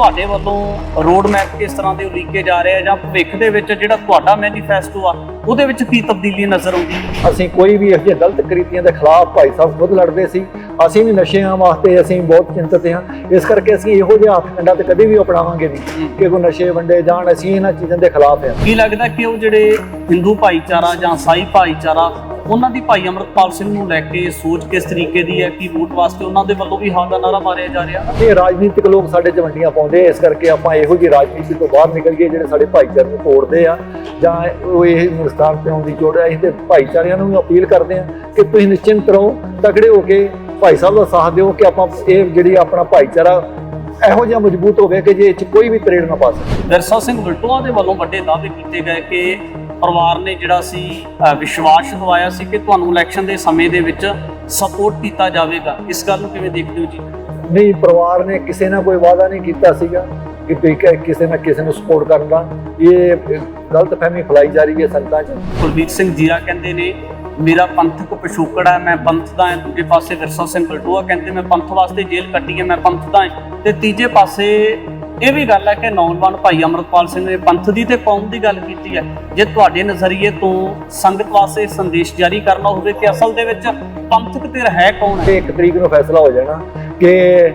ਤੁਹਾਡੇ ਵੱਲੋਂ road map ਕਿਸ ਤਰ੍ਹਾਂ ਦੇ ਉਲੀਕੇ ਜਾ ਰਹੇ ਆ ਜਾਂ ਭਵਿੱਖ ਦੇ ਵਿੱਚ ਜਿਹੜਾ ਤੁਹਾਡਾ ਮੈਨੀਫੈਸਟੋ ਆ ਉਹਦੇ ਵਿੱਚ ਕੀ ਤਬਦੀਲੀ ਨਜ਼ਰ ਆਉਂਦੀ? ਅਸੀਂ ਕੋਈ ਵੀ ਜਿਹੀਆਂ ਗਲਤ ਕ੍ਰਿਤੀਆਂ ਦੇ ਖਿਲਾਫ ਭਾਈ ਸਾਹਿਬ ਖੁਦ ਲੜਦੇ ਸੀ। ਅਸੀਂ ਵੀ ਨਸ਼ਿਆਂ ਵਾਸਤੇ ਅਸੀਂ ਬਹੁਤ ਚਿੰਤਤ ਹਾਂ। ਇਸ ਕਰਕੇ ਅਸੀਂ ਇਹੋ ਜਿਹਾ ਹੱਥ ਕੰਡਾ ਤੇ ਕਦੇ ਵੀ ਅਪਣਾਵਾਂਗੇ ਨਹੀਂ ਕਿ ਕੋਈ ਨਸ਼ੇ ਵੰਡੇ ਜਾਣ। ਅਸੀਂ ਇਹਨਾਂ ਚੀਜ਼ਾਂ ਦੇ ਖਿਲਾਫ ਹਾਂ। ਕੀ ਲੱਗਦਾ ਕਿ ਉਹ ਜਿਹੜੇ ਹਿੰਦੂ ਭਾਈਚਾਰਾ ਜਾਂ ਸਾਈ ਭਾਈਚਾਰਾ ਉਹਨਾਂ ਦੀ ਭਾਈ ਅਮਰਤਪਾਲ ਸਿੰਘ ਨੂੰ ਲੈ ਕੇ ਸੋਚ ਕਿਸ ਤਰੀਕੇ ਦੀ ਹੈ ਕਿ ਵੋਟ ਵਾਸਤੇ ਉਹਨਾਂ ਦੇ ਵੱਲੋਂ ਵੀ ਹਾਂ ਦਾ ਨਾਰਾ ਮਾਰਿਆ ਜਾ ਰਿਹਾ? ਇਹ ਰਾਜਨੀਤਿਕ ਲੋਕ ਸਾਡੇ 'ਚ ਵੰਡੀਆਂ ਪਾਉਂਦੇ ਇਸ ਕਰਕੇ ਆਪਾਂ ਇਹੋ ਜਿਹੀ ਰਾਜਨੀਤੀ ਤੋਂ ਬਾਹਰ ਨਿਕਲ ਗਏ ਜਿਹੜੇ ਸਾਡੇ ਭਾਈਚਾਰੇ ਨੂੰ ਤੋੜਦੇ ਆ ਜਾਂ ਉਹ ਇਹ ਹਿੰਦੁਸਤਾਨ ਤੇ ਆਉਣ ਦੀ ਜੋੜ ਹੈ ਅਸੀਂ ਤੇ ਭਾਈਚਾਰਿਆਂ ਨੂੰ ਵੀ ਅਪੀਲ ਕਰਦੇ ਆ ਕਿ ਤੁਸੀਂ ਨਿਸ਼ਚਿੰਤ ਰਹੋ ਤਕੜੇ ਹੋ ਕੇ ਭਾਈ ਸਾਹਿਬ ਦਾ ਸਾਥ ਦਿਓ ਕਿ ਆਪਾਂ ਇਹ ਜਿਹੜੀ ਆਪਣਾ ਭਾਈਚਾਰਾ ਇਹੋ ਜਿਹਾ ਮਜ਼ਬੂਤ ਹੋਵੇ ਕਿ ਜੇ ਇਹ 'ਚ ਕੋਈ ਵੀ ਤਰੇੜ ਨਾ ਪਾ ਸਕੇ। ਵਿਰਸਾ ਸਿੰਘ ਵਲਟੋਆ ਦੇ ਵੱਲੋਂ ਵੱਡੇ ਦਾਅਵੇ ਕੀਤੇ ਗਏ ਕਿ ਪਰਿਵਾਰ ਨੇ ਜਿਹੜਾ ਸੀ ਵਿਸ਼ਵਾਸ ਦਵਾਇਆ ਸੀ ਕਿ ਤੁਹਾਨੂੰ ਇਲੈਕਸ਼ਨ ਦੇ ਸਮੇਂ ਦੇ ਵਿੱਚ ਸਪੋਰਟ ਕੀਤਾ ਜਾਵੇਗਾ। ਇਸ ਗੱਲ ਨੂੰ ਕਿਵੇਂ ਦੇਖਦੇ ਹੋ ਜੀ? ਨਹੀਂ ਪਰਿਵਾਰ ਨੇ ਕਿਸੇ ਨਾਲ ਕੋਈ ਵਾਅਦਾ ਨਹੀਂ ਕੀਤਾ ਸੀਗਾ ਕਿ ਤੁਸੀਂ ਕਿਸੇ ਨਾ ਕਿਸੇ ਨੂੰ ਸਪੋਰਟ ਕਰਨ ਇਹ ਗਲਤ ਫਹਿਮੀ ਫੈਲਾਈ ਜਾ ਰਹੀ ਹੈ ਸੰਗਤਾਂ 'ਚ। ਕੁਲਬੀਰ ਸਿੰਘ ਜੀਰਾ ਕਹਿੰਦੇ ਨੇ ਮੇਰਾ ਪੰਥਕ ਪਿਛੋਕੜ ਹੈ ਮੈਂ ਪੰਥ ਦਾ ਹਾਂ। ਦੂਜੇ ਪਾਸੇ ਵਿਰਸਾ ਸਿੰਘ ਵਲਟੋਆ ਕਹਿੰਦੇ ਮੈਂ ਪੰਥ ਵਾਸਤੇ ਜੇਲ੍ਹ ਕੱਟੀ ਹੈ ਮੈਂ ਪੰਥ ਦਾ ਹਾਂ। ਤੇ ਤੀਜੇ ਪਾਸੇ ਇਹ ਵੀ ਗੱਲ ਹੈ ਕਿ ਨੌਜਵਾਨ ਭਾਈ ਅਮਰਤਪਾਲ ਸਿੰਘ ਨੇ ਪੰਥ ਦੀ ਤੇ ਕੌਮ ਦੀ ਗੱਲ ਕੀਤੀ ਹੈ। ਜੇ ਤੁਹਾਡੇ ਨਜ਼ਰੀਏ ਤੋਂ ਸੰਗਤ ਵਾਸਤੇ ਸੰਦੇਸ਼ ਜਾਰੀ ਕਰਨਾ ਹੋਵੇ ਕਿ ਅਸਲ ਦੇ ਵਿੱਚ ਪੰਥਕ ਧਿਰ ਹੈ ਕੌਣ ਹੈ? ਇੱਕ ਤਰੀਕ ਨੂੰ ਫੈਸਲਾ ਹੋ ਜਾਣਾ ਕਿ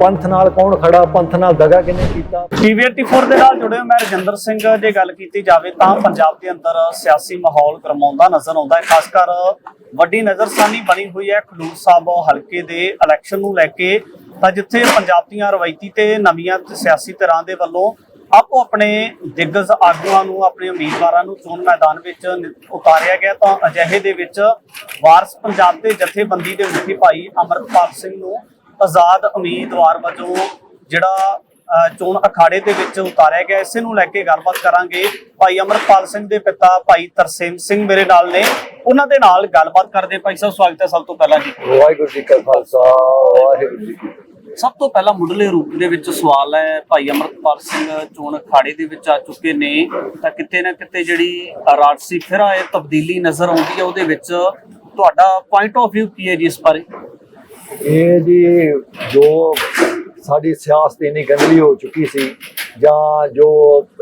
ਪੰਥ ਨਾਲ ਕੌਣ ਖੜਾ ਪੰਥ ਨਾਲ ਦਗਾ ਕਿਹਨੇ ਕੀਤਾ? ਟੀਵੀ84 ਦੇ ਨਾਲ ਜੁੜੇ ਹੋ ਮੈਂ ਰਜਿੰਦਰ ਸਿੰਘ ਜੇ ਗੱਲ ਕੀਤੀ ਜਾਵੇ ਤਾਂ ਪੰਜਾਬ ਦੇ ਅੰਦਰ ਸਿਆਸੀ ਮਾਹੌਲ ਗਰਮਾਉਂਦਾ ਨਜ਼ਰ ਆਉਂਦਾ ਹੈ। ਖਾਸ ਕਰ ਵੱਡੀ ਨਜ਼ਰਸਾਨੀ ਬਣੀ ਹੋਈ ਹੈ ਖਡੂਰ ਸਾਹਿਬ ਹਲਕੇ ਦੇ ਇਲੈਕਸ਼ਨ ਨੂੰ ਲੈ ਕੇ। ਤਾਂ ਜਿੱਥੇ ਪੰਜਾਬ ਦੀਆਂ ਰਵਾਇਤੀ ਤੇ ਨਵੀਆਂ ਸਿਆਸੀ ਧਿਰਾਂ ਦੇ ਵੱਲੋਂ ਆਪੋ ਆਪਣੇ ਦਿੱਗਜ ਆਗੂਆਂ ਨੂੰ, ਆਪਣੇ ਉਮੀਦਵਾਰਾਂ ਨੂੰ ਚੋਣ ਮੈਦਾਨ ਵਿੱਚ ਉਤਾਰਿਆ ਗਿਆ ਤਾਂ ਅਜਿਹੇ ਦੇ ਵਿੱਚ ਵਾਰਸ ਪੰਜਾਬ ਦੇ ਜਥੇਬੰਦੀ ਦੇ ਮੁਖੀ ਭਾਈ ਅਮਰਪਾਲ ਸਿੰਘ ਨੂੰ ਆਜ਼ਾਦ ਉਮੀਦਵਾਰ ਵਜੋਂ ਜਿਹੜਾ ਚੋਣ ਅਖਾੜੇ ਦੇ ਵਿੱਚ ਉਤਾਰਿਆ ਗਿਆ। ਇਸੇ ਨੂੰ ਲੈ ਕੇ ਗੱਲਬਾਤ ਕਰਾਂਗੇ ਭਾਈ ਅਮਰਪਾਲ ਸਿੰਘ ਦੇ ਪਿਤਾ ਭਾਈ ਤਰਸੇਮ ਸਿੰਘ ਮੇਰੇ ਨਾਲ ਨੇ। ਉਹਨਾਂ ਦੇ ਨਾਲ ਗੱਲਬਾਤ ਕਰਦੇ ਭਾਈ ਸਾਹਿਬ, ਸਵਾਗਤ ਹੈ ਸਭ ਤੋਂ ਪਹਿਲਾਂ ਜੀ। ਵਾਹਿਗੁਰੂ ਜੀ ਕਾ ਖਾਲਸਾ, ਵਾਹਿਗੁਰੂ ਜੀ ਕੀ ਸਭ ਤੋਂ ਪਹਿਲਾਂ ਮੁੱਢਲੇ ਰੂਪ ਦੇ ਵਿੱਚ ਸਵਾਲ ਹੈ, ਭਾਈ ਅਮਰਪਾਲ ਸਿੰਘ ਚੋਣ ਅਖਾੜੇ ਦੇ ਵਿੱਚ ਆ ਚੁੱਕੇ ਨੇ। ਤਾਂ ਕਿਤੇ ਨਾ ਕਿਤੇ ਜਿਹੜੀ ਰਾਜਸੀ ਫਿਰ ਆਏ ਤਬਦੀਲੀ ਨਜ਼ਰ ਆਉਂਦੀ ਹੈ, ਉਹਦੇ ਵਿੱਚ ਤੁਹਾਡਾ ਪੁਆਇੰਟ ਆਫ View ਕੀ ਹੈ ਜੀ ਇਸ ਬਾਰੇ? ਇਹ ਜੀ ਜੋ ਸਾਡੀ ਸਿਆਸਤ ਇੰਨੀ ਗੰਦਲੀ ਹੋ ਚੁੱਕੀ ਸੀ ਜਾਂ ਜੋ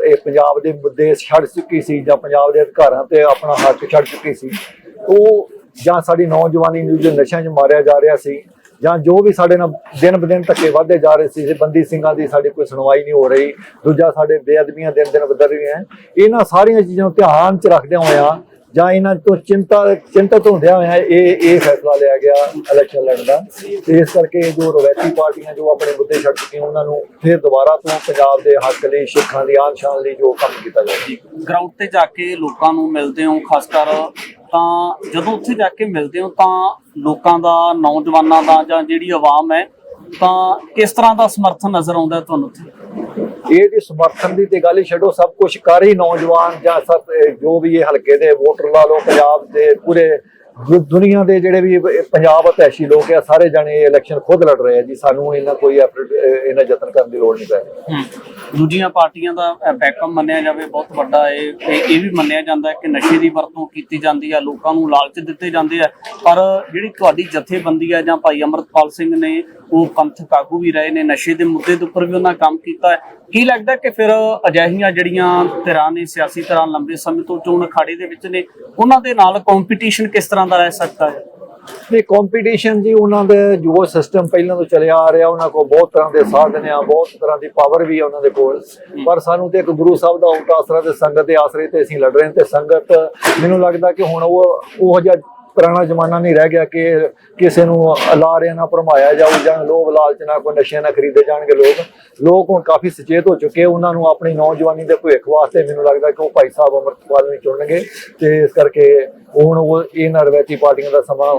ਇਹ ਪੰਜਾਬ ਦੇ ਮੁੱਦੇ ਛੱਡ ਚੁੱਕੀ ਸੀ ਜਾਂ ਪੰਜਾਬ ਦੇ ਅਧਿਕਾਰਾਂ ਤੇ ਆਪਣਾ ਹੱਕ ਛੱਡ ਚੁੱਕੀ ਸੀ, ਉਹ ਜਾਂ ਸਾਡੀ ਨੌਜਵਾਨੀ ਨੂੰ ਜੋ ਨਸ਼ਿਆਂ 'ਚ ਮਾਰਿਆ ਜਾ ਰਿਹਾ ਸੀ ਜਾਂ ਜੋ ਵੀ ਸਾਡੇ ਨਾਲ ਦਿਨ ਬਦਿਨ ਧੱਕੇ ਵਧਦੇ ਜਾ ਰਹੇ ਸੀ, ਬੰਦੀ ਸਿੰਘਾਂ ਦੀ ਸਾਡੀ ਕੋਈ ਸੁਣਵਾਈ ਨਹੀਂ ਹੋ ਰਹੀ, ਦੂਜਾ ਸਾਡੇ ਬੇਅਦਬੀਆਂ ਦਿਨ ਦਿਨ ਵਧ ਰਹੀਆਂ ਇਹਨਾਂ ਸਾਰੀਆਂ ਚੀਜ਼ਾਂ ਨੂੰ ਧਿਆਨ 'ਚ ਰੱਖਦਿਆਂ ਹੋਇਆਂ ਜਾਂ ਇਹਨਾਂ ਤੋਂ ਚਿੰਤਾ, ਚਿੰਤਤ ਹੁੰਦਿਆਂ ਹੋਇਆਂ ਇਹ ਇਹ ਫੈਸਲਾ ਲਿਆ ਗਿਆ ਇਲੈਕਸ਼ਨ ਲੜਨ ਦਾ। ਤੇ ਇਸ ਕਰਕੇ ਜੋ ਰਵਾਇਤੀ ਪਾਰਟੀਆਂ ਜੋ ਆਪਣੇ ਮੁੱਦੇ ਛੱਡ ਚੁੱਕੀਆਂ, ਉਹਨਾਂ ਨੂੰ ਫਿਰ ਦੁਬਾਰਾ ਤੋਂ ਪੰਜਾਬ ਦੇ ਹੱਕ ਲਈ, ਸਿੱਖਾਂ ਦੀ ਆਨ ਸ਼ਾਨ ਲਈ ਜੋ ਕੰਮ ਕੀਤਾ ਜਾਵੇ। ਗਰਾਊਂਡ ਤੇ ਜਾ ਕੇ ਲੋਕਾਂ ਨੂੰ ਮਿਲਦੇ ਹੋ ਖਾਸ ਕਰ ਤਾਂ ਜਦੋਂ ਉੱਥੇ ਜਾ ਕੇ ਮਿਲਦੇ ਹੋ ਤਾਂ ਲੋਕਾਂ ਦਾ, ਨੌਜਵਾਨਾਂ ਦਾ ਜਾਂ ਜਿਹੜੀ ਆਵਾਮ ਹੈ ਤਾਂ ਕਿਸ ਤਰ੍ਹਾਂ ਦਾ ਸਮਰਥਨ ਨਜ਼ਰ ਆਉਂਦਾ ਤੁਹਾਨੂੰ ਉੱਥੇ? ਇਹ ਜੀ ਸਮਰਥਨ ਦੀ ਤੇ ਗੱਲ ਹੀ ਛੱਡੋ, ਸਭ ਕੁਝ ਕਰ ਹੀ ਨੌਜਵਾਨ ਜਾਂ ਸਭ ਜੋ ਵੀ ਇਹ ਹਲਕੇ ਦੇ ਵੋਟਰ ਲਾ ਲਓ, ਪੰਜਾਬ ਦੇ ਪੂਰੇ ਦੁ- ਦੁਨੀਆ ਦੇ ਜਿਹੜੇ ਵੀ ਪੰਜਾਬ ਅਤੈਸ਼ੀ ਲੋਕ ਆ ਸਾਰੇ ਜਾਣੇ ਇਹ ਇਲੈਕਸ਼ਨ ਖੁਦ ਲੜ ਰਹੇ ਆ ਜੀ। ਸਾਨੂੰ ਇਹਨਾਂ ਕੋਈ effort, ਇਹਨਾਂ ਯਤਨ ਕਰਨ ਦੀ ਲੋੜ ਨਹੀਂ ਪੈ ਰਹੀ। ਦੂਜੀਆਂ ਪਾਰਟੀਆਂ ਦਾ ਬੈਕਅਪ ਮੰਨਿਆ ਜਾਵੇ ਬਹੁਤ ਵੱਡਾ ਇਹ ਇਹ ਵੀ ਮੰਨਿਆ ਜਾਂਦਾ ਕਿ ਨਸ਼ੇ ਦੀ ਵਰਤੋਂ ਕੀਤੀ ਜਾਂਦੀ ਹੈ ਲੋਕਾਂ ਨੂੰ ਲਾਲਚ ਦਿੱਤੇ ਜਾਂਦੇ ਆ। ਪਰ ਜਿਹੜੀ ਤੁਹਾਡੀ ਜਥੇਬੰਦੀ ਹੈ ਜਾਂ ਭਾਈ ਅਮਰਤਪਾਲ ਸਿੰਘ ਨੇ ਉਹ ਪੰਥਕ ਆਗੂ ਵੀ ਰਹੇ ਨੇ ਨਸ਼ੇ ਦੇ ਮੁੱਦੇ ਦੇ ਉੱਪਰ ਵੀ ਉਹਨਾਂ ਕੰਮ ਕੀਤਾ ਹੈ। ਕੀ ਲੱਗਦਾ ਕਿ ਫਿਰ ਅਜਿਹੀਆਂ ਜਿਹੜੀਆਂ ਧਿਰਾਂ ਨੇ ਸਿਆਸੀ ਧਿਰਾਂ ਲੰਬੇ ਸਮੇਂ ਤੋਂ ਚੋਣ ਅਖਾੜੇ ਦੇ ਵਿੱਚ ਨੇ ਉਹਨਾਂ ਦੇ ਨਾਲ ਕੰਪੀਟੀਸ਼ਨ ਕਿਸ ਤਰ੍ਹਾਂ ਦਾ ਰਹਿ ਸਕਦਾ ਹੈ? ਨਹੀਂ ਕੰਪੀਟੀਸ਼ਨ ਜੀ ਉਹਨਾਂ ਦੇ ਜੋ ਸਿਸਟਮ ਪਹਿਲਾਂ ਤੋਂ ਚੱਲਿਆ ਆ ਰਿਹਾ ਉਹਨਾਂ ਕੋਲ ਬਹੁਤ ਤਰ੍ਹਾਂ ਦੇ ਸਾਧਨ ਆ ਬਹੁਤ ਤਰ੍ਹਾਂ ਦੀ ਪਾਵਰ ਵੀ ਆ ਉਹਨਾਂ ਦੇ ਕੋਲ। ਪਰ ਸਾਨੂੰ ਤੇ ਇੱਕ ਗੁਰੂ ਸਾਹਿਬ ਦਾ ਉਲਟਾ ਆਸਰਾ ਤੇ ਸੰਗਤ ਦੇ ਆਸਰੇ ਤੇ ਅਸੀਂ ਲੜ ਰਹੇ ਹਾਂ ਤੇ ਸੰਗਤ ਮੈਨੂੰ ਲੱਗਦਾ ਕਿ ਹੁਣ ਉਹ ਉਹ ਜਿਹਾ ਪੁਰਾਣਾ ਜ਼ਮਾਨਾ ਨਹੀਂ ਰਹਿ ਗਿਆ ਕਿ ਕਿਸੇ ਨੂੰ ਲਾਰਿਆਂ ਨਾਲ ਭਰਮਾਇਆ ਜਾਊ ਜਾਂ ਲੋਭ ਲਾਲਚ ਨਾਲ ਕੋਈ ਨਸ਼ਿਆਂ ਨਾਲ ਖਰੀਦੇ ਜਾਣਗੇ ਲੋਕ। ਲੋਕ ਹੁਣ ਕਾਫੀ ਸੁਚੇਤ ਹੋ ਚੁੱਕੇ ਉਹਨਾਂ ਨੂੰ ਆਪਣੀ ਨੌਜਵਾਨੀ ਦੇ ਭਵਿੱਖ ਵਾਸਤੇ ਮੈਨੂੰ ਲੱਗਦਾ ਕਿ ਉਹ ਭਾਈ ਸਾਹਿਬ ਅਮਰਤਪਾਲ ਨੂੰ ਚੁਣਨਗੇ। ਤੇ ਇਸ ਕਰਕੇ ਹੁਣ ਉਹ ਇਹਨਾਂ ਰਵੈਤੀ ਪਾਰਟੀਆਂ ਦਾ ਸਮਾਂ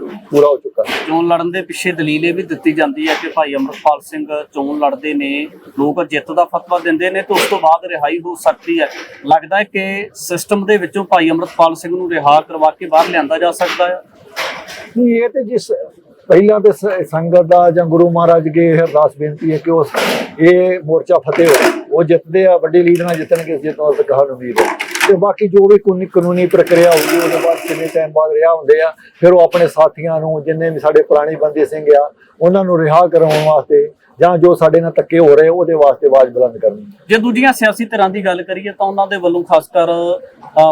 ਪੂਰਾ ਹੋ ਚੁੱਕਾ। ਹੈ ਚੋਣ ਲੜਨ ਦੇ ਪਿੱਛੇ ਦਲੀਲ ਇਹ ਵੀ ਦਿੱਤੀ ਜਾਂਦੀ ਹੈ ਕਿ ਭਾਈ ਅਮਰਪਾਲ ਸਿੰਘ ਚੋਣ ਲੜਦੇ ਨੇ ਲੋਕ ਜਿੱਤ ਦਾ ਫਤਵਾ ਦਿੰਦੇ ਨੇ ਤੇ ਉਸ ਤੋਂ ਬਾਅਦ ਰਿਹਾਈ ਹੋ ਸਕਦੀ ਹੈ। ਲੱਗਦਾ ਹੈ ਕਿ ਸਿਸਟਮ ਦੇ ਵਿੱਚੋਂ ਭਾਈ ਅਮਰਪਾਲ ਸਿੰਘ ਨੂੰ ਰਿਹਾ ਕਰਵਾ ਕੇ ਬਾਹਰ ਲਿਆਂਦਾ ਜਾ ਸਕਦਾ ਹੈ। ਨਹੀਂ ਇਹ ਤੇ ਜਿਸ ਪਹਿਲਾਂ ਤੇ ਸੰਗਤ ਦਾ ਜਾਂ ਗੁਰੂ ਮਹਾਰਾਜ ਇਹ ਅਰਦਾਸ ਬੇਨਤੀ ਹੈ ਕਿ ਉਸ ਇਹ ਮੋਰਚਾ ਫਤਿਹ ਹੋਵੇ। ਉਹ ਜਿੱਤਦੇ ਆ ਵੱਡੀ ਲੀਡ ਨਾਲ ਜਿੱਤਣਗੇ ਜਿੱਤ ਤੋਂ ਕਹਾਣ ਉਮੀਦ ਹੈ। ਤੇ ਬਾਕੀ ਜੋ ਵੀ ਕਾਨੂੰਨੀ ਕਾਨੂੰਨੀ ਪ੍ਰਕਿਰਿਆ ਹੋਊਗੀ, ਉਹਦੇ ਬਾਅਦ ਕਿੰਨੇ ਟਾਈਮ ਬਾਅਦ ਰਿਹਾ ਹੁੰਦੇ ਆ, ਫਿਰ ਉਹ ਆਪਣੇ ਸਾਥੀਆਂ ਨੂੰ, ਜਿੰਨੇ ਵੀ ਸਾਡੇ ਪੁਰਾਣੇ ਬੰਦੇ ਸਿੰਘ ਆ, ਉਹਨਾਂ ਨੂੰ ਰਿਹਾ ਕਰਾਉਣ ਵਾਸਤੇ ਜਾਂ ਜੋ ਸਾਡੇ ਨਾਲ ਧੱਕੇ ਹੋ ਰਹੇ ਉਹਦੇ ਵਾਸਤੇ ਆਵਾਜ਼ ਬੁਲੰਦ ਕਰਨੀ। ਜੇ ਦੂਜੀਆਂ ਸਿਆਸੀ ਧਿਰਾਂ ਦੀ ਗੱਲ ਕਰੀਏ ਤਾਂ ਉਹਨਾਂ ਦੇ ਵੱਲੋਂ ਖਾਸ ਕਰ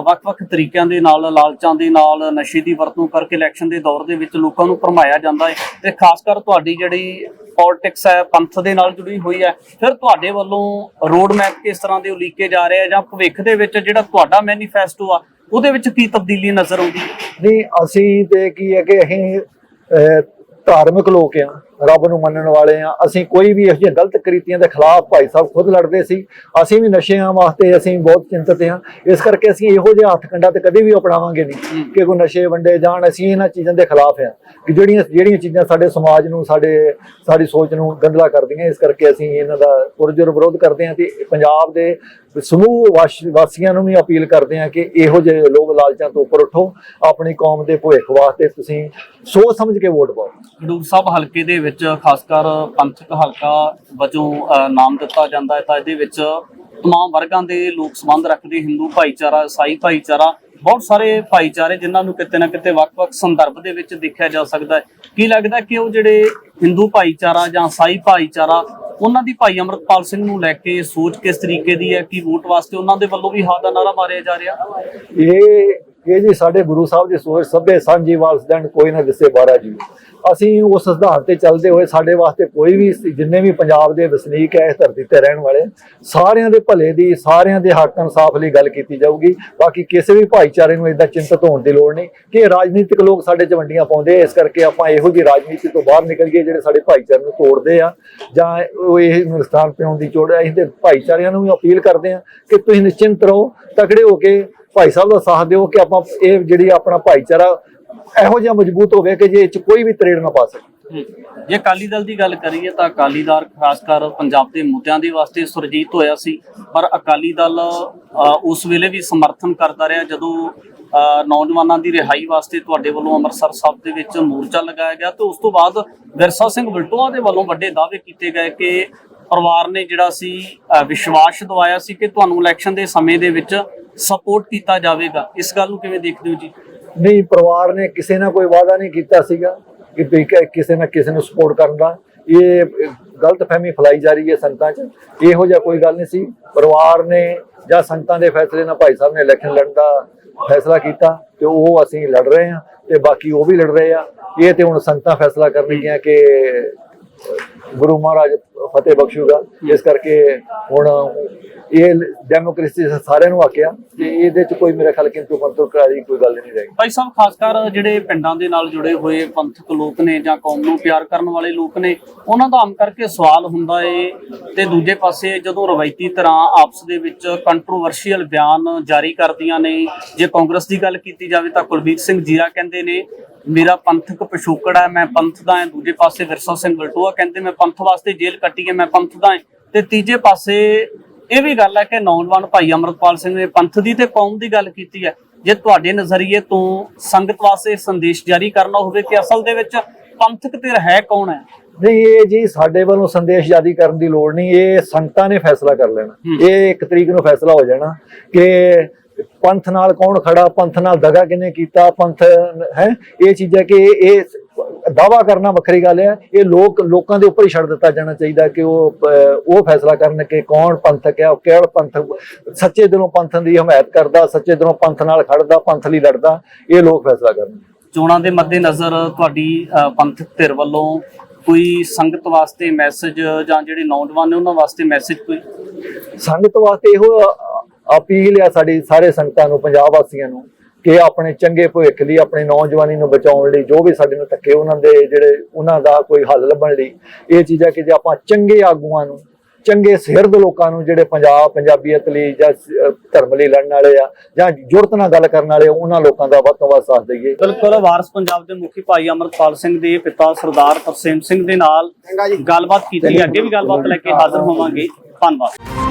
ਵੱਖ-ਵੱਖ ਤਰੀਕਿਆਂ ਦੇ ਨਾਲ ਲਾਲਚਾਂ ਦੇ ਨਾਲ ਨਸ਼ੇ ਦੀ ਵਰਤੋਂ ਕਰਕੇ ਇਲੈਕਸ਼ਨ ਦੇ ਦੌਰ ਦੇ ਵਿੱਚ ਲੋਕਾਂ ਨੂੰ ਭਰਮਾਇਆ ਜਾਂਦਾ ਹੈ। ਤੇ ਖਾਸ ਕਰ ਤੁਹਾਡੀ ਜਿਹੜੀ ਪੋਲਿਟਿਕਸ ਹੈ ਪੰਥ ਦੇ ਨਾਲ ਜੁੜੀ ਹੋਈ ਹੈ ਫਿਰ ਤੁਹਾਡੇ ਵੱਲੋਂ ਰੋਡ ਮੈਪ ਕਿਸ ਤਰ੍ਹਾਂ ਦੇ ਉਲੀਕੇ ਜਾ ਰਹੇ ਆ ਜਾਂ ਭਵਿੱਖ ਦੇ ਵਿੱਚ ਜਿਹੜਾ ਤੁਹਾਡਾ ਮੈਨੀਫੈਸਟੋ ਆ ਉਹਦੇ ਵਿੱਚ ਕੀ ਤਬਦੀਲੀ ਨਜ਼ਰ ਆਉਂਦੀ? ਨਹੀਂ ਅਸੀਂ ਤੇ ਕੀ ਹੈ ਕਿ ਅਸੀਂ ਧਾਰਮਿਕ ਲੋਕ ਆ ਰੱਬ ਨੂੰ ਮੰਨਣ ਵਾਲੇ ਆ ਅਸੀਂ ਕੋਈ ਵੀ ਇਹੋ ਜਿਹੀਆਂ ਗਲਤ ਕ੍ਰਿਤੀਆਂ ਦੇ ਖਿਲਾਫ ਭਾਈ ਸਾਹਿਬ ਖੁਦ ਲੜਦੇ ਸੀ। ਅਸੀਂ ਵੀ ਨਸ਼ਿਆਂ ਵਾਸਤੇ ਅਸੀਂ ਬਹੁਤ ਚਿੰਤਤ ਹਾਂ। ਇਸ ਕਰਕੇ ਅਸੀਂ ਇਹੋ ਜਿਹੇ ਹੱਥ ਕੰਡਾ ਤੇ ਕਦੇ ਵੀ ਅਪਣਾਵਾਂਗੇ ਨਹੀਂ ਕਿ ਕੋਈ ਨਸ਼ੇ ਵੰਡੇ ਜਾਣ। ਅਸੀਂ ਇਹਨਾਂ ਚੀਜ਼ਾਂ ਦੇ ਖਿਲਾਫ ਆ ਕਿ ਜਿਹੜੀਆਂ ਜਿਹੜੀਆਂ ਚੀਜ਼ਾਂ ਸਾਡੇ ਸਮਾਜ ਨੂੰ, ਸਾਡੇ ਸਾਡੀ ਸੋਚ ਨੂੰ ਗੰਦਲਾ ਕਰਦੀਆਂ। ਇਸ ਕਰਕੇ ਅਸੀਂ ਇਹਨਾਂ ਦਾ ਪੁਰਜੋਰ ਵਿਰੋਧ ਕਰਦੇ ਹਾਂ ਤੇ ਪੰਜਾਬ ਦੇ ਸਮੂਹ ਵਾਸ਼- ਵਾਸੀਆਂ ਨੂੰ ਵੀ ਅਪੀਲ ਕਰਦੇ ਹਾਂ ਕਿ ਇਹੋ ਜਿਹੇ ਲੋਕ ਲਾਲਚਾਂ ਤੋਂ ਉੱਪਰ ਉਠੋ। ਆਪਣੀ ਕੌਮ ਦੇ ਭਵਿੱਖ ਵਾਸਤੇ ਤੁਸੀਂ ਸੋਚ ਸਮਝ ਕੇ ਵੋਟ ਪਾਓ। ਖਡੂਰ ਸਾਹਿਬ ਹਲਕੇ ਦੇ ਵਿੱਚ ਖਾਸ ਕਰ ਪੰਥਕ ਹਲਕਾ ਵਜੋਂ ਨਾਮ ਦਿੱਤਾ ਜਾਂਦਾ ਹੈ, ਤਾਂ ਇਹਦੇ ਵਿੱਚ ਤਮਾਮ ਵਰਗਾਂ ਦੇ ਲੋਕ ਸੰਬੰਧ ਰੱਖਦੇ, ਹਿੰਦੂ ਭਾਈਚਾਰਾ, ਈਸਾਈ ਭਾਈਚਾਰਾ, ਬਹੁਤ ਸਾਰੇ ਭਾਈਚਾਰੇ ਜਿਨ੍ਹਾਂ ਨੂੰ ਕਿਤੇ ਨਾ ਕਿਤੇ ਵੱਖ-ਵੱਖ ਸੰਦਰਭ ਦੇ ਵਿੱਚ ਦੇਖਿਆ ਜਾ ਸਕਦਾ ਹੈ। ਕੀ ਲੱਗਦਾ ਕਿ ਉਹ ਜਿਹੜੇ ਹਿੰਦੂ ਭਾਈਚਾਰਾ ਜਾਂ ਈਸਾਈ ਭਾਈਚਾਰਾ, ਉਹਨਾਂ ਦੀ ਭਾਈ ਅਮਰਤਪਾਲ ਸਿੰਘ ਨੂੰ ਲੈ ਕੇ ਸੋਚ ਕਿਸ ਤਰੀਕੇ ਦੀ ਹੈ, ਕਿ ਵੋਟ ਵਾਸਤੇ ਉਹਨਾਂ ਦੇ ਵੱਲੋਂ ਵੀ ਹਾਂ ਦਾ ਨਾਰਾ ਮਾਰਿਆ ਜਾ ਰਿਹਾ? ਇਹ ਇਹ ਜੀ ਸਾਡੇ ਗੁਰੂ ਸਾਹਿਬ ਦੀ ਸੋਚ ਸਭੇ ਸਾਂਝੀ ਵਾਲਸਦਨ ਕੋਈ ਨਾ ਦਿਸੇ ਬਾਰਾ ਜੀ। ਅਸੀਂ ਉਸ ਸਿਧਾਂਤ ਤੇ ਚੱਲਦੇ ਹੋਏ ਸਾਡੇ ਵਾਸਤੇ ਕੋਈ ਵੀ ਜਿੰਨੇ ਵੀ ਪੰਜਾਬ ਦੇ ਵਸਨੀਕ ਹੈ ਇਸ ਧਰਤੀ ਤੇ ਰਹਿਣ ਵਾਲੇ, ਸਾਰਿਆਂ ਦੇ ਭਲੇ ਦੀ, ਸਾਰਿਆਂ ਦੇ ਹੱਕ ਇਨਸਾਫ ਲਈ ਗੱਲ ਕੀਤੀ ਜਾਊਗੀ। ਬਾਕੀ ਕਿਸੇ ਵੀ ਭਾਈਚਾਰੇ ਨੂੰ ਇਦਾਂ ਚਿੰਤਤ ਹੋਣ ਦੀ ਲੋੜ ਨਹੀਂ ਕਿ ਰਾਜਨੀਤਿਕ ਲੋਕ ਸਾਡੇ ਚ ਵੰਡੀਆਂ ਪਾਉਂਦੇ ਇਸ ਕਰਕੇ ਆਪਾਂ ਇਹੋ ਜਿਹੀ ਰਾਜਨੀਤੀ ਤੋਂ ਬਾਹਰ ਨਿਕਲ ਗਏ ਜਿਹੜੇ ਸਾਡੇ ਭਾਈਚਾਰੇ ਨੂੰ ਤੋੜਦੇ ਆ ਜਾਂ ਉਹ ਇਹ ਨੁਕਸਾਨ ਪਿਆਉਣ ਦੀ ਚੋੜ ਹੈ। ਅਸੀਂ ਭਾਈਚਾਰਿਆਂ ਨੂੰ ਵੀ ਅਪੀਲ ਕਰਦੇ ਆ ਕਿ ਤੁਸੀਂ ਨਿਸ਼ਚਿੰਤ ਰਹੋ, ਤਕੜੇ ਹੋ ਕੇ ਭਾਈ ਸਾਹਿਬ ਦਾ ਸਾਥ ਦਿਓ ਕਿ ਆਪਾਂ ਇਹ ਜਿਹੜੀ ਆਪਣਾ ਭਾਈਚਾਰਾ ਇਹੋ ਜਿਹਾ ਮਜ਼ਬੂਤ ਹੋਵੇ ਕਿ ਜੇ ਇਹ ਚ ਕੋਈ ਵੀ ਤਰੇੜ ਨਾ ਪਾ ਸਕੇ। ਜੇ ਅਕਾਲੀ ਦਲ ਦੀ ਗੱਲ ਕਰੀਏ ਤਾਂ ਅਕਾਲੀ ਦਲ ਖਾਸ ਕਰ ਪੰਜਾਬ ਦੇ ਮੁੱਦਿਆਂ ਦੇ ਵਾਸਤੇ ਸੁਰਜੀਤ ਹੋਇਆ ਸੀ, ਪਰ ਅਕਾਲੀ ਦਲ ਉਸ ਵੇਲੇ ਵੀ ਸਮਰਥਨ ਕਰਦਾ ਰਿਹਾ ਜਦੋਂ ਨੌਜਵਾਨਾਂ ਦੀ ਰਿਹਾਈ ਵਾਸਤੇ ਤੁਹਾਡੇ ਵੱਲੋਂ ਅੰਮ੍ਰਿਤਸਰ ਸਾਹਿਬ ਦੇ ਵਿੱਚ ਮੋਰਚਾ ਲਗਾਇਆ ਗਿਆ ਤੇ ਉਸ ਤੋਂ ਬਾਅਦ ਵਿਰਸਾ ਸਿੰਘ ਬਲਟੋਆ ਦੇ ਵੱਲੋਂ ਵੱਡੇ ਦਾਅਵੇ ਕੀਤੇ ਗਏ ਕਿ ਪਰਿਵਾਰ ਨੇ ਜਿਹੜਾ ਸੀ ਵਿਸ਼ਵਾਸ ਦਵਾਇਆ ਸੀ ਕਿ ਤੁਹਾਨੂੰ ਇਲੈਕਸ਼ਨ ਦੇ ਸਮੇਂ ਦੇ ਵਿੱਚ ਸਪੋਰਟ ਕੀਤਾ ਜਾਵੇਗਾ। ਇਸ ਗੱਲ ਨੂੰ ਕਿਵੇਂ ਦੇਖਦੇ ਹੋ ਜੀ? ਨਹੀਂ, ਪਰਿਵਾਰ ਨੇ ਕਿਸੇ ਨਾਲ ਕੋਈ ਵਾਅਦਾ ਨਹੀਂ ਕੀਤਾ ਸੀਗਾ ਕਿ ਕਿਸੇ ਨਾ ਕਿਸੇ ਨੂੰ ਸਪੋਰਟ ਕਰਨ ਦਾ। ਇਹ ਗਲਤ ਫਹਿਮੀ ਫੈਲਾਈ ਜਾ ਰਹੀ ਹੈ ਸੰਗਤਾਂ 'ਚ। ਇਹੋ ਜਿਹਾ ਕੋਈ ਗੱਲ ਨਹੀਂ ਸੀ। ਪਰਿਵਾਰ ਨੇ ਜਾਂ ਸੰਗਤਾਂ ਦੇ ਫੈਸਲੇ ਨਾਲ ਭਾਈ ਸਾਹਿਬ ਨੇ ਇਲੈਕਸ਼ਨ ਲੜਨ ਦਾ ਫੈਸਲਾ ਕੀਤਾ ਤੇ ਉਹ ਅਸੀਂ ਲੜ ਰਹੇ ਹਾਂ ਤੇ ਬਾਕੀ ਉਹ ਵੀ ਲੜ ਰਹੇ ਆ। ਇਹ ਤੇ ਹੁਣ ਸੰਗਤਾਂ ਫੈਸਲਾ ਕਰਨਗੀਆਂ ਕਿ ਗੁਰੂ ਮਹਾਰਾਜ ਫਤਿਹ ਬਖਸ਼ੂਗਾ। ਇਸ ਕਰਕੇ ਹੁਣ ਇਹ ਡੈਮੋਕ੍ਰੇਸੀ ਸਾਰਿਆਂ ਨੂੰ ਆਕਿਆ ਤੇ ਇਹਦੇ ਚ ਕੋਈ ਮੇਰੇ ਖਿਆਲ ਕਿੰਤੂ ਪੰਤੂ ਕਰਾਰੀ ਕੋਈ ਗੱਲ ਨਹੀਂ ਰਹੀ ਭਾਈ ਸਾਹਿਬ, ਖਾਸ ਕਰ ਜਿਹੜੇ ਪਿੰਡਾਂ ਦੇ ਨਾਲ ਜੁੜੇ ਹੋਏ ਪੰਥਕ ਲੋਕ ਨੇ ਜਾਂ ਕੌਮ ਨੂੰ ਪਿਆਰ ਕਰਨ ਵਾਲੇ ਲੋਕ ਨੇ, ਉਹਨਾਂ ਦਾ ਆਮ ਕਰਕੇ ਸਵਾਲ ਹੁੰਦਾ ਏ ਤੇ ਦੂਜੇ ਪਾਸੇ ਜਦੋਂ ਰਵਾਇਤੀ ਤਰ੍ਹਾਂ ਆਪਸ ਦੇ ਵਿੱਚ ਕੰਟਰੋਵਰਸ਼ੀਅਲ ਬਿਆਨ ਜਾਰੀ ਕਰਦੀਆਂ ਨੇ, ਜੇ ਕਾਂਗਰਸ ਦੀ ਗੱਲ ਕੀਤੀ ਜਾਵੇ ਤਾਂ ਕੁਲਬੀਰ ਸਿੰਘ ਜੀਰਾ ਕਹਿੰਦੇ ਨੇ ਮੇਰਾ ਪੰਥਕ ਪਿਛੋਕੜ ਮੈਂ ਪੰਥ ਦਾ ਹਾਂ ਦੂਜੇ ਪਾਸੇ ਵਿਰਸਾ ਸਿੰਘ ਬਲਟੋਆ ਕਹਿੰਦੇ ਮੈਂ ਪੰਥ ਵਾਸਤੇ ਜੇਲ੍ਹ ਕੱਟੀ ਹੈ ਮੈਂ ਪੰਥ ਦਾ ਹਾਂ। ਤੇ ਤੀਜੇ ਪਾਸੇ ਇਹ ਵੀ ਗੱਲ ਹੈ ਕਿ ਨੌਜਵਾਨ ਭਾਈ ਅਮਰਤਪਾਲ ਸਿੰਘ ਨੇ ਪੰਥ ਦੀ ਤੇ ਕੌਮ ਦੀ ਗੱਲ ਕੀਤੀ ਹੈ। ਜੇ ਤੁਹਾਡੇ ਨਜ਼ਰੀਏ ਤੋਂ ਸੰਗਤ ਵਾਸਤੇ ਸੰਦੇਸ਼ ਜਾਰੀ ਕਰਨਾ ਹੋਵੇ ਕਿ ਅਸਲ ਦੇ ਵਿੱਚ ਪੰਥਕ ਧਿਰ ਹੈ ਕੌਣ ਹੈ? ਨਹੀਂ ਇਹ ਜੀ ਸਾਡੇ ਵੱਲੋਂ ਸੰਦੇਸ਼ ਜਾਰੀ ਕਰਨ ਦੀ ਲੋੜ ਨਹੀਂ ਇਹ ਸੰਗਤਾਂ ਨੇ ਫੈਸਲਾ ਕਰ ਲੈਣਾ। ਇਹ ਇੱਕ ਤਰੀਕ ਨੂੰ ਫੈਸਲਾ ਹੋ ਜਾਣਾ ਕਿ ਪੰਥ ਨਾਲ ਕੌਣ ਖੜਾ ਪੰਥ ਨਾਲ ਦਗਾ ਕਿਨੇ ਕੀਤਾ ਪੰਥ ਹੈ? ਇਹ ਚੀਜ਼ਾਂ ਕਿ ਇਹ ਦਾਵਾ ਕਰਨਾ ਵੱਖਰੀ ਗੱਲ ਹੈ। ਇਹ ਲੋਕ ਲੋਕਾਂ ਦੇ ਉੱਪਰ ਹੀ ਛੱਡ ਦਿੱਤਾ ਜਾਣਾ ਚਾਹੀਦਾ ਕਿ ਉਹ ਉਹ ਫੈਸਲਾ ਕਰਨ ਕਿ ਕੌਣ ਪੰਥਕ ਹੈ ਉਹ ਕਿਹੜਾ ਪੰਥ ਸੱਚੇ ਦਿਲੋਂ ਪੰਥ ਦੀ ਹਮਾਇਤ ਕਰਦਾ ਸੱਚੇ ਦਿਲੋਂ ਪੰਥ ਨਾਲ ਖੜਦਾ ਪੰਥ ਲਈ ਲੜਦਾ ਇਹ ਲੋਕ ਫੈਸਲਾ ਕਰਨ। ਚੋਣਾਂ ਦੇ ਮੱਦੇਨਜ਼ਰ ਤੁਹਾਡੀ ਪੰਥਕ ਧਿਰ ਵੱਲੋਂ ਕੋਈ ਸੰਗਤ ਵਾਸਤੇ ਮੈਸੇਜ ਜਾਂ ਜਿਹੜੇ ਨੌਜਵਾਨ ਨੇ ਉਹਨਾਂ ਵਾਸਤੇ ਮੈਸੇਜ ਕੋਈ? ਸੰਗਤ ਵਾਸਤੇ ਇਹੋ ਅਪੀਲ ਆ ਸਾਡੀ ਸਾਰੇ ਸੰਗਤਾਂ ਨੂੰ ਪੰਜਾਬ ਵਾਸੀਆਂ ਨੂੰ ਕਿ ਆਪਣੇ ਚੰਗੇ ਭਵਿੱਖ ਲਈ ਆਪਣੀ ਨੌਜਵਾਨੀ ਨੂੰ ਬਚਾਉਣ ਲਈ ਜੋ ਵੀ ਸਾਡੇ ਨੂੰ ਧੱਕੇ ਉਹਨਾਂ ਦੇ ਜਿਹੜੇ ਉਹਨਾਂ ਦਾ ਕੋਈ ਹੱਲ ਲੱਭਣ ਲਈ ਇਹ ਚੀਜ਼ਾਂ ਕਿ ਜੇ ਆਪਾਂ ਚੰਗੇ ਆਗੂਆਂ ਨੂੰ ਚੰਗੇ ਸਿਰਦ ਲੋਕਾਂ ਨੂੰ ਜਿਹੜੇ ਪੰਜਾਬ ਪੰਜਾਬੀਅਤ ਲਈ ਜਾਂ ਧਰਮ ਲਈ ਲੜਨ ਵਾਲੇ ਆ ਜਾਂ ਜੁਰਤ ਨਾਲ ਗੱਲ ਕਰਨ ਵਾਲੇ ਉਹਨਾਂ ਲੋਕਾਂ ਦਾ ਵੱਧ ਤੋਂ ਵੱਧ ਸਾਥ ਦਈਏ। ਬਿਲਕੁਲ ਵਾਰਸ ਪੰਜਾਬ ਦੇ ਮੁਖੀ ਭਾਈ ਅਮਰਪਾਲ ਸਿੰਘ ਦੇ ਪਿਤਾ ਸਰਦਾਰ ਤਰਸੇਮ ਸਿੰਘ ਦੇ ਨਾਲ ਗੱਲਬਾਤ ਕੀਤੀ ਅੱਗੇ ਵੀ ਗੱਲਬਾਤ ਲੈ ਕੇ ਹਾਜ਼ਰ ਹੋਵਾਂਗੇ। ਧੰਨਵਾਦ।